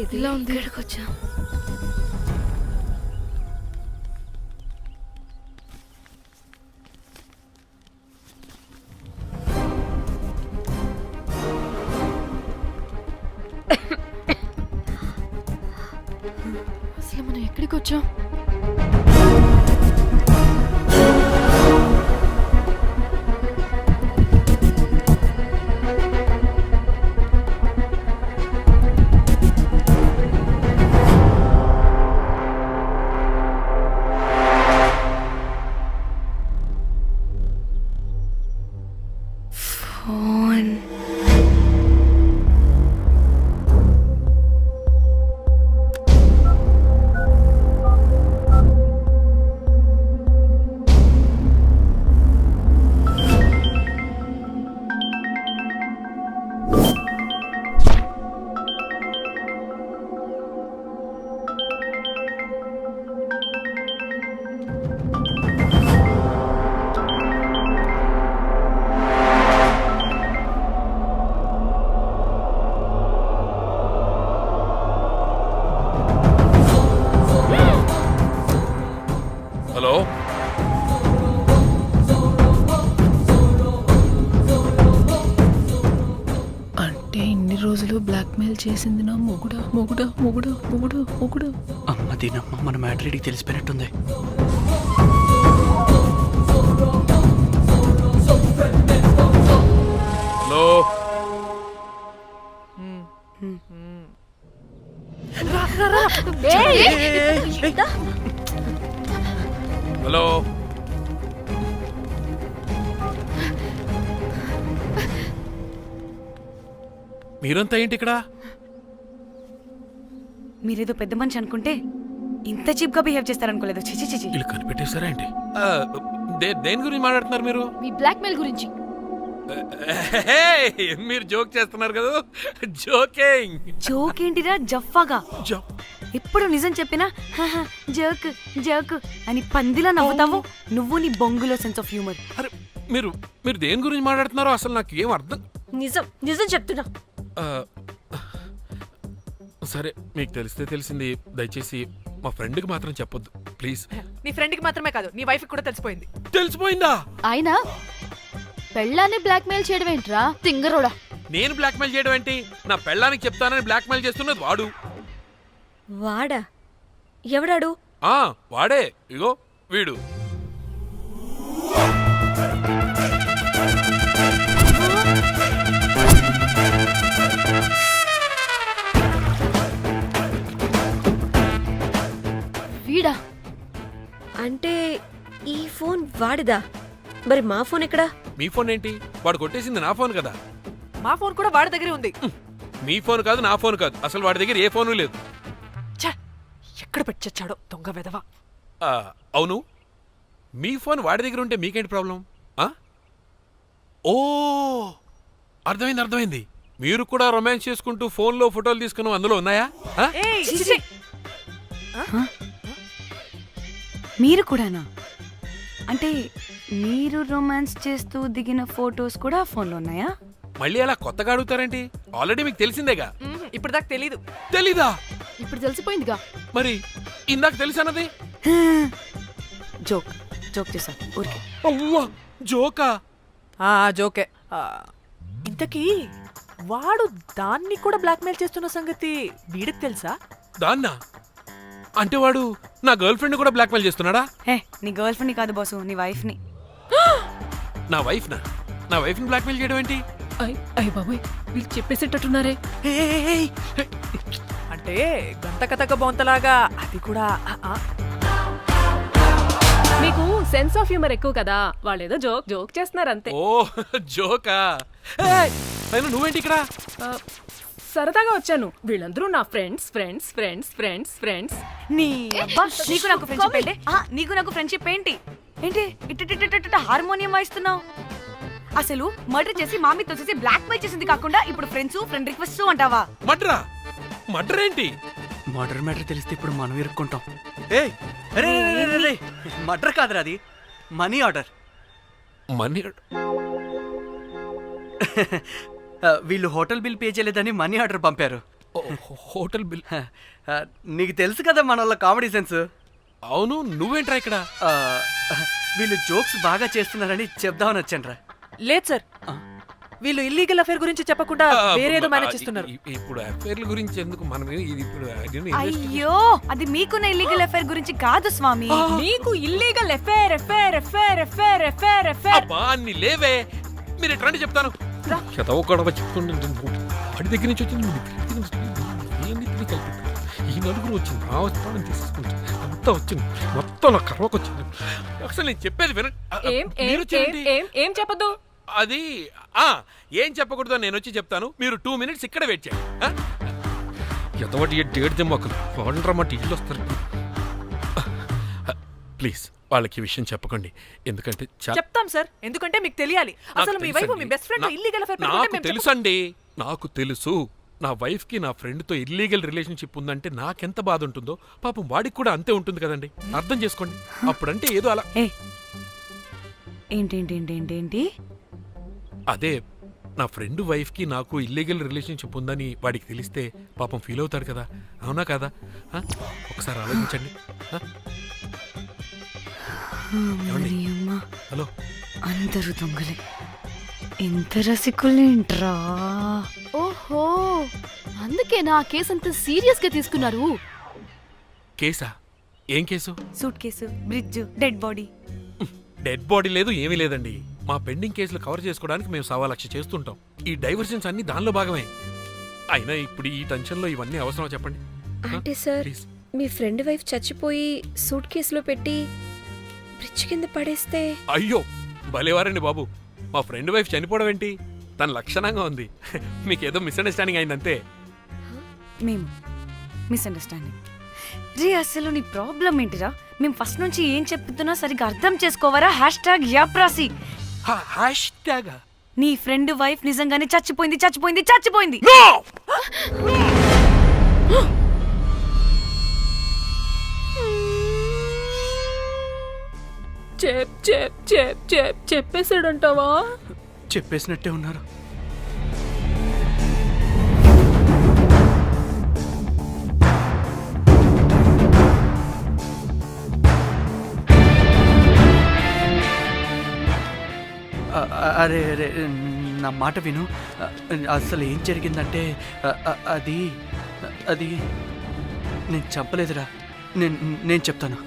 ఏది ఇలా ఉంది. ఇక్కడికి వచ్చా అసలు మనం ఎక్కడికి వచ్చాం చేసింది నా మొగుడా మొగుడా మొగుడా మొగుడా మొగుడా. అమ్మ దీనమ్మ మన మ్యాట్రీడికి తెలిసిపోయినట్టుంది. హలో. హలో. మీరంతా ఏంటి ఇక్కడ? మీరేదో పెద్ద మనిషి అనుకుంటే ఇంత చీప్గా బిహేవ్ చేస్తారనుకోలేదు. చిచి చిచి వీళ్ళు కనిపెట్టేశారా ఏంటి? ఆ, దే- దేని గురించి మాట్లాడుతున్నారు మీరు? మీ బ్లాక్మెయిల్ గురించి. హే, మీరు జోక్ చేస్తున్నారు కదా. జోకింగ్. జోక్ ఏంటిరా జఫాగా జో ఎప్పుడు నిజం చెప్పినా "హహ, జోక్ జోక్ అని పందిలా నవ్వుతావు. నువ్వు నీ బొంగులో సెన్స్ ఆఫ్ హ్యూమర్ అరే మీరు మీరు దేని గురించి మాట్లాడుతున్నారో అసలు నాకు ఏం అర్థం నిజం నిజం చెప్తున్నా. ఆ, సరే మీకు తెలిస్తే తెలిసింది. దయచేసి మా ఫ్రెండ్కి మాత్రం చెప్పొద్దు. ప్లీజ్. నీ ఫ్రెండ్కి మాత్రమే కాదు నీ వైఫ్ కూడా తెలిసిపోయింది. తెలిసిపోయిందా? ఆయన పెళ్ళాన్ని బ్లాక్మెయిల్ చేయడం ఏంట్రా? తింగరోడా. నేను బ్లాక్మెయిల్ చేయడం ఏంటి? నా పెళ్ళానికి చెప్తానని బ్లాక్మెయిల్ చేస్తున్నది వాడు. వాడా? ఎవడాడు? ఆ వాడే. ఇగో వీడు. వీడా? అంటే ఈ ఫోన్ వాడిదా? మరి మా ఫోన్ ఎక్కడా? మీ ఫోన్ ఏంటి? వాడు కొట్టేసింది నా ఫోన్ కదా. మా ఫోన్ కూడా వాడి దగ్గరే ఉంది. మీ ఫోన్ కాదు నా ఫోన్ కాదు. అసలు వాడి దగ్గర ఏ ఫోను లేదు. ఛ! ఎక్కడ పెట్టి చచ్చాడో దొంగ వెధవ. ఆ, అవును. మీ ఫోన్ వాడి దగ్గర ఉంటే మీకేంటి ప్రాబ్లం? ఆ? ఓ! అర్థమైంది అర్థమైంది. మీరు కూడా రొమాన్స్ చేసుకుంటూ ఫోన్లో ఫోటోలు తీసుకున్నాం అందులో ఉన్నాయా? ఆ? ఏయ్, చిచి! మీరు కూడానా? అంటే మీరు రొమాన్స్ చేస్తూ దిగిన ఫొటోస్ కూడా ఫోన్లో ఉన్నాయా? మళ్ళీ అలా కొత్తగా అడుగుతారేంటి? ఆల్రెడీ మీకు తెలిసిందేగా? ఇప్పుడు దాకా తెలీదు. తెలీదా? ఇప్పుడు తెలిసిపోయిందిగా. మరి ఇందాక తెలిసన్నది జోక్ జోక్ చేశా ఊరికే. అవ్వా జోకా? ఆ జోకే. ఆ, ఇంతకీ వాడు దాన్ని కూడా బ్లాక్మెయిల్ చేస్తున్న సంగతి వీడికి తెలుసా? దాన్నా? అంటే వాడు నా గర్ల్ ఫ్రెండ్ కూడా బ్లాక్మెయిల్ చేస్తున్నాడా? హే నీ గర్ల్ ఫ్రెండ్ని కాదు బాసు నీ వైఫ్ని నా. వైఫ్ నా? నా వైఫ్ని బ్లాక్మెయిల్ చేయడం ఏంటి? అయ్ అయ్ బాబోయ్ వీళ్ళు చెప్పేసేటట్టున్నారే. అంటే గంత కథక బొంతలాగా అది కూడా ఆ, ఆ. మీకు సెన్స్ ఆఫ్ హ్యూమర్ ఎక్కువ కదా వాళ్ళేదో జోక్ జోక్ చేస్తున్నారు అంతే ఓ జోకా ఏయ్, పైన నువ్వేంటి ఇక్కడ? ఆ, సరదాగా వచ్చాను. వీళ్ళందరూ నా friends friends friends friends friends నీ అబ్బా నీకు నాకు ఫ్రెండ్షిప్ ఏంటి? ఆ, నీకు నాకు ఫ్రెండ్షిప్ ఏంటి? ఏంటి? ఇట్ట హార్మోనియం వాయిస్తున్నావు. అసలు మర్డర్ చేసి మామితో చేసి బ్లాక్ మెయిల్ చేసింది కాకుండా ఇప్పుడు ఫ్రెండ్స్ ఫ్రెండ్ రిక్వెస్ట్ అంటావా? మడ్రా మడ్ర ఏంటి? మర్డర్ మ్యాటర్ తెలిస్తే ఇప్పుడు మనం ఇరుక్కుంటాం. ఏయ్ అరే మర్డర్ కాదురా అది. Money order. మనీ వీళ్ళు హోటల్ బిల్ పే చేయలేదని మనీ ఆర్డర్ పంపారు. Hotel bill? నీకు తెలుసు కదా మన వాళ్ళ కామెడీ సెన్స్? అవును నువ్వేంట్రా ఇక్కడ? వీళ్ళు జోక్స్ బాగా చేస్తున్నారని చెప్దామని వచ్చానురా. లేదు సార్. వీళ్ళు ఇల్లీగల్ అఫేర్ గురించి చెప్పకుండా వేరేదో మేనేజ్ చేస్తున్నారు. ఇప్పుడు అఫైర్ల గురించి ఎందుకు మనం ఇది ఇప్పుడు అయ్యో అది మీకున్న ఇల్లీగల్ అఫైర్ గురించి కాదు స్వామి. నీకు illegal affair affair affair affair affair affair అబ్బా అన్ని లేవే. మీరు ఎట్లాంటి చెప్తాను. చదవ గొడవ చెప్పుకుంటే వాడి దగ్గర నుంచి వచ్చింది. ఏంది కలిపి ఈ నలుగురు వచ్చింది ఆ వస్తానని తీసుకుంటే అంతా వచ్చింది మొత్తం నా కర్వకు వచ్చింది అసలు నేను చెప్పేది వినండి. ఏం చెప్పదు అది ఏం చెప్పకూడదు నేను వచ్చి చెప్తాను. మీరు టూ మినిట్స్ ఇక్కడ వెయిట్ చేయండి. ఆ? ఎంతవాటి డేట్ దిమ్మకలు. వాడండ్రమ్మాట ఇల్లు వస్తారు. ప్లీజ్. వాళ్ళకి ఈ విషయం చెప్పకండి. ఎందుకంటే చెప్తాం సార్. ఎందుకంటే మీకు తెలియాలి. అసలు మీ వైఫ్ మీ. బెస్ట్ ఫ్రెండ్ నా- ఇల్లీగల్ అఫేర్ నాకు తెలుసండి. నాకు తెలుసు. నా వైఫ్కి నా ఫ్రెండ్తో ఇల్లీగల్ రిలేషన్షిప్ ఉందంటే నాకెంత బాధ ఉంటుందో పాపం వాడికి కూడా అంతే ఉంటుంది కదండి. అర్థం చేసుకోండి. అప్పుడంటే ఏదో అలా ఏ. ఏంటి ఏంటి ఏంటి ఏంటి ఏంటి? అదే నా ఫ్రెండ్ వైఫ్కి నాకు ఇల్లీగల్ రిలేషన్షిప్ ఉందని వాడికి తెలిస్తే పాపం ఫీల్ అవుతాడు కదా. అవునా కదా? ఆ? ఒకసారి ఆలోచించండి. ఆ? ఏమండి? అమ్మా హలో. అందరూ దొంగలే. ఎంత రసికులేంట్రా ఓహో అందుకే నా కేసు అంత సీరియస్గా తీసుకున్నారు. కేసా? ఏం case? Suit case bridge dead body. Dead body లేదు ఏమీ లేదండి. మా పెండింగ్ కేసులు కవర్ చేసుకోవడానికి మేము సవా లక్ష చేస్తుంటాం. ఈ డైవర్షన్స్ అన్ని దానిలో భాగమే. అయినా ఇప్పుడు ఈ టెన్షన్లో ఇవన్నీ అవసరమా చెప్పండి? అంటే సార్ ప్లీజ్. మీ ఫ్రెండ్ వైఫ్ చచ్చిపోయి సూట్ కేసులో పెట్టి బ్రిడ్జ్ కింద పడేస్తే? అయ్యో భలేవారండి బాబు. మా ఫ్రెండ్ వైఫ్ చనిపోవడం ఏంటి తన లక్షణంగా ఉంది. మీకేదో మిస్అండర్స్టాండింగ్ అయిందంతే. మేము మిస్అండర్స్టాండింగ్. రే అసలు నీ ప్రాబ్లం ఏంటిరా? మేము ఫస్ట్ నుంచి ఏం చెప్తున్నా సరిగ్గా అర్థం చేసుకోవరా? హ్యాష్ ట్యాగ్ యాప్రాసి హ్యాష్ ట్యాగ్ నీ ఫ్రెండ్ వైఫ్ నిజంగానే చచ్చిపోయింది చచ్చిపోయింది చచ్చిపోయింది. చెప్ చెప్ చెప్ చెప్ చెప్పేసాడంటావా చెప్పేసినట్టే ఉన్నారు. అరే అరే నా మాట విను. అసలు ఏం జరిగిందంటే అది అది నేను చంపలేదురా. నేను నేను చెప్తాను.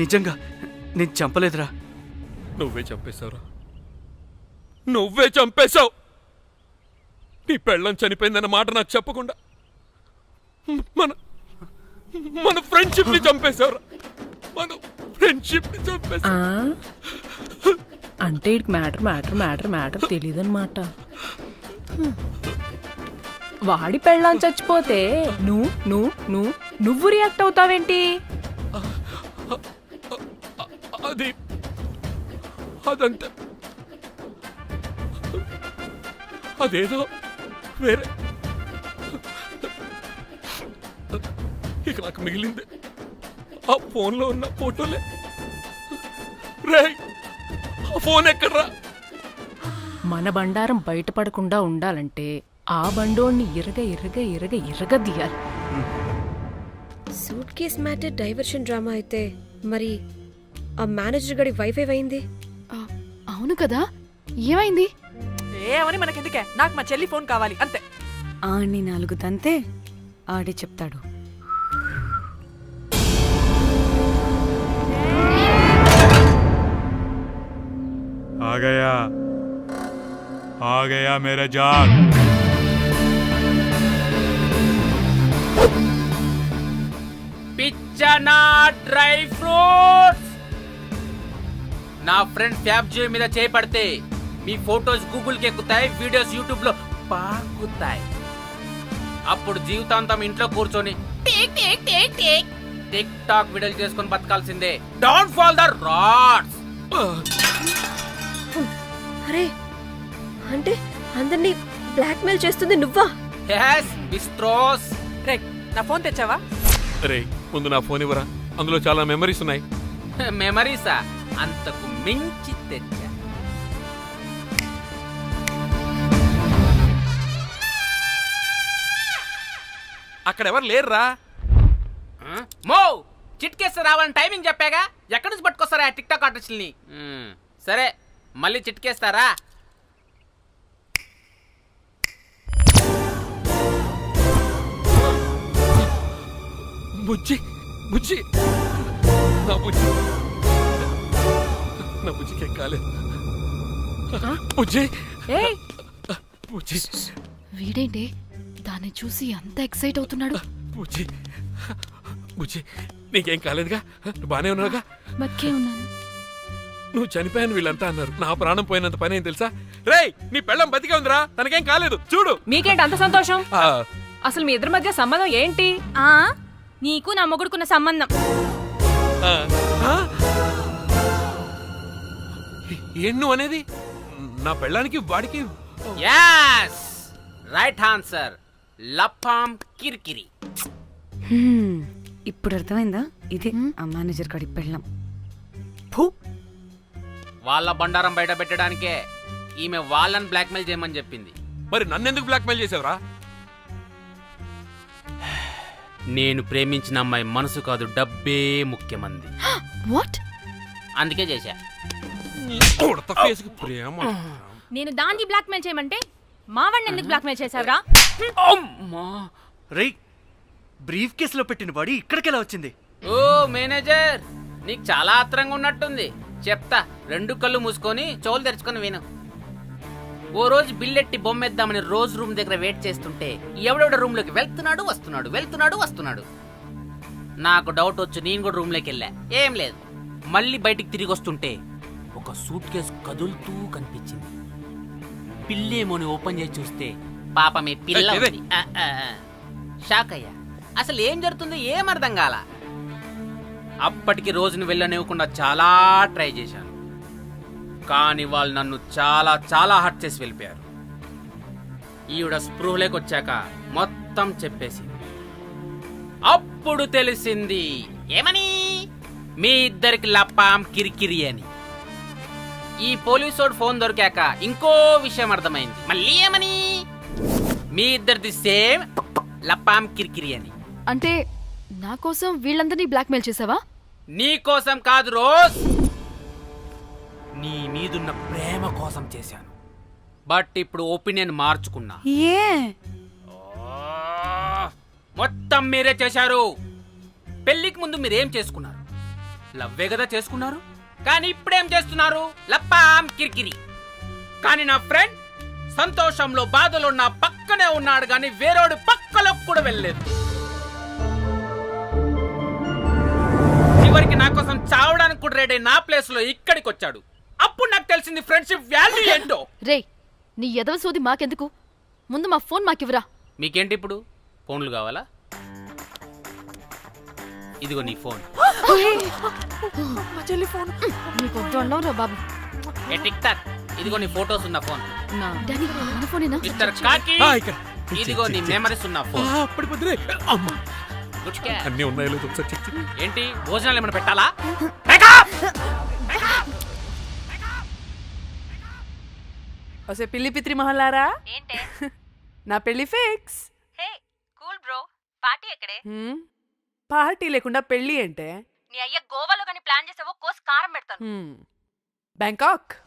నిజంగా నేను చంపలేదురా. నువ్వే చంపేశావురా. నువ్వే చంపేశావు. నీ పెళ్ళం చనిపోయిందన్న మాట నాకు చెప్పకుండా మన మన ఫ్రెండ్షిప్ని చంపేశావురా. మన ఫ్రెండ్షిప్ని చంపేశావు. ఆ? అంటే ఇటు మ్యాటర్ మ్యాటర్ మ్యాటర్ మ్యాటర్ తెలియదన్నమాట వాడి పెళ్ళాం చచ్చిపోతే నువ్వు నువ్వు నువ్వు నువ్వు రియాక్ట్ అవుతావేంటి? అది అదంతే. అదేదో వేరే. ఇక నాకు మిగిలింది. ఆ ఫోన్లో ఉన్న ఫోటోలే. రే ఆ ఫోన్ ఎక్కడ్రా? మన బండారం బయటపడకుండా ఉండాలంటే ఆ బండోణ్ణి ఇరగ ఇరగ ఇరగ ఇరగ తీయాలి suit case matter diversion drama అయితే మరి ఆ మేనేజర్ గడి వైఫ్ ఏమైంది ఆ, అవును కదా ఏమైంది ఏమని మనకెందుకే నాకు మా చెల్లి ఫోన్ కావాలి అంతే ఆడిని నాలుగు తంతే ఆడే చెప్తాడు आ गया आ गया मेरा जान పిచ్చనా డ్రై ఫ్రూట్స్ నా ఫ్రెండ్ ఫ్యాబ్ జే మీద చేపడితే మీ ఫోటోస్ గూగుల్కి ఎక్కుతాయి వీడియోస్ యూట్యూబ్లో పాకుతాయి. అప్పుడు జీవితాంతం ఇంట్లో కూర్చొని tick tick tick tick. TikTok వీడియోలు చేసుకొని బతకాల్సిందే. డోంట్ ఫాల్ ద రాడ్స్ అరే అంటే అందరినీ బ్లాక్మెయిల్ చేస్తుంది నువ్వా? Yes బిస్ట్రోస్ రే నా ఫోన్ తెచ్చావా? రే ముందు నా ఫోన్ ఇవ్వరా? అందులో చాలా మెమరీస్ ఉన్నాయి. మెమరీసా అంతకు మించి తెచ్చా. అక్కడ ఎవరు లేరురా? మో! చిట్కేస్తే రావాలని టైమింగ్ చెప్పాగా? ఎక్కడి నుంచి పట్టుకొస్తారా ఆ టిక్ టాక్ ఆర్టిస్టుల్ని. సరే మళ్ళీ చిట్కేస్తారా? బుజ్జి బుజ్జి నా బుజ్జి. నా బుజ్జికి ఏం కాలేదు బుజ్జి. ఏయ్! బుజ్జి. వీడేంటి? దాన్ని చూసి అంత ఎక్సైట్ అవుతున్నాడు. బుజ్జి. బుజ్జి నీకేం కాలేదుగా? నువ్వు బానే ఉన్నావుగా? బక్కే ఉన్నాను. నువ్వు చనిపోయాను వీళ్ళంతా అన్నారు. నా ప్రాణం పోయినంత పని ఏం తెలుసా? రేయ్ నీ పెళ్ళం బతికే ఉందిరా. తనకేం కాలేదు. చూడు. మీకేంటి అంత సంతోషం? ఆ, అసలు మీ ఇద్దరి మధ్య సంబంధం ఏంటి? ఆ నీకు నా మొగుడుకున్న సంబంధం. ఆ, ఆ? ఏం నువ్వు అనేది? నా పెళ్ళానికి వాడికి యాస్ రైట్ ఆన్సర్ లపాం కిరికిరి. ఇప్పుడు అర్థమైందా? ఇదే ఆ మేనేజర్ కాడి పెళ్ళం. వాళ్ళ బండారం బయట పెట్టడానికే ఈమె వాళ్ళని బ్లాక్మెయిల్ చేయమని చెప్పింది. మరి నన్నెందుకు బ్లాక్మెయిల్ చేసావురా? నేను ప్రేమించిన అమ్మాయి మనసు కాదు డబ్బే ముఖ్యమంది. వాట్ అందుకే చేశా. ఉడత ప్రేమ. నేను దాన్ని బ్లాక్మెయిల్ చేయమంటే మావాడిని ఎందుకు బ్లాక్మెయిల్ చేశావురా? అమ్మా. రేయ్ బ్రీఫ్ కేసులో పెట్టిన బాడీ ఇక్కడికి ఎలా వచ్చింది? ఓ మేనేజర్ నీకు చాలా ఆత్రంగా ఉన్నట్టుంది. చెప్తా రెండు కళ్ళు మూసుకొని చెవులు తెరుచుకొని విను. ఓ రోజు బిల్లెట్టి బొమ్మేద్దామని రోజు రూమ్ దగ్గర వెయిట్ చేస్తుంటే ఎవడెవడ రూమ్లోకి వెళ్తున్నాడు వస్తున్నాడు వెళ్తున్నాడు వస్తున్నాడు. నాకు డౌట్ వచ్చి నేను కూడా రూమ్లోకి వెళ్ళా. ఏం లేదు. మళ్ళీ బయటికి తిరిగి వస్తుంటే ఒక సూట్ కేసు కదులుతూ కనిపించింది. పిల్లేమోని ఓపెన్ చేసి చూస్తే పాపమే పిల్ల ఏయ్, ఇదే. ఉంది. ఆ, ఆ, ఆ. షాక్ అయ్యా. అసలు ఏం జరుగుతుందో ఏం అర్థం కాల? అప్పటికి రోజును వెళ్ళనివ్వకుండా చాలా ట్రై చేశాను. కానీ వాళ్ళు నన్ను చాలా చాలా హర్ట్ చేసి వెళ్ళిపోయారు. ఈవిడ స్పృహలోకి వచ్చాక మొత్తం చెప్పేసింది. అప్పుడు తెలిసింది ఏమని? మీ ఇద్దరికి లప్పాం కిరికిరి అని. ఈ పోలీసోడు ఫోన్ దొరికాక ఇంకో విషయం అర్థమైంది. మళ్ళీ ఏమని? మీ ఇద్దరిది సేమ్ లప్పాం కిరికిరి అని. అంటే నా కోసం వీళ్ళందరినీ బ్లాక్మెయిల్ చేసావా? నీ కోసం కాదు రోజ్! నీ మీదున్న ప్రేమ కోసం చేశాను. బట్ ఇప్పుడు ఒపీనియన్ మార్చుకున్నా. ఏ? మొత్తం మీరే చేశారు. పెళ్ళికి ముందు మీరేం చేసుకున్నారు? లవ్వే కదా చేసుకున్నారు? కానీ ఇప్పుడేం చేస్తున్నారు? లప్పాం కిరికిరి. కానీ నా ఫ్రెండ్ సంతోషంలో బాధలో నా పక్కనే ఉన్నాడు కానీ వేరేవాడు పక్కలో కూడా వెళ్ళలేదు. చివరికి నా కోసం చావడానికి కూడా రెడీ నా ప్లేస్లో ఇక్కడికి వచ్చాడు అప్పుడు నాకు తెలిసింది ఫ్రెండ్షిప్ వాల్యూ ఏంటో? రే నీ ఎదవ సోది మాకెందుకు? ముందు మా ఫోన్ మాకివ్వరా? మీకేంటి ఇప్పుడు? ఫోన్లు కావాలా? ఇదిగో నీ ఫోన్. మా చెల్లి ఫోన్ నీకు వద్దు అన్నావురా బాబు ఏ టిక్ టాక్. ఇదిగో నీ ఫోటోస్ ఉన్న ఫోన్. డాడీ మన ఫోనేనా? మిస్టర్ కాకి. ఆ, ఇక్కడ. ఇదిగో నీ మెమరీస్ ఉన్న ఫోన్. అప్పటి పొద్దునే. అమ్మా. అన్నీ ఉన్నాయో లేదో ఒకసారి చెక్ చెయ్యి. ఏంటి? భోజనాలు ఏమైనా పెట్టాలా? వసే పిల్లి పిత్రి మహల్లారా? ఏంటే? నా పెళ్ళి fix. Hey cool bro. Party ఎక్కడే. పార్టీ లేకుండా పెళ్ళి అంటే? నీ అయ్య గోవాలో కానీ ప్లాన్ చేసావో కోసి కారం పెడతాను. బ్యాంకాక్?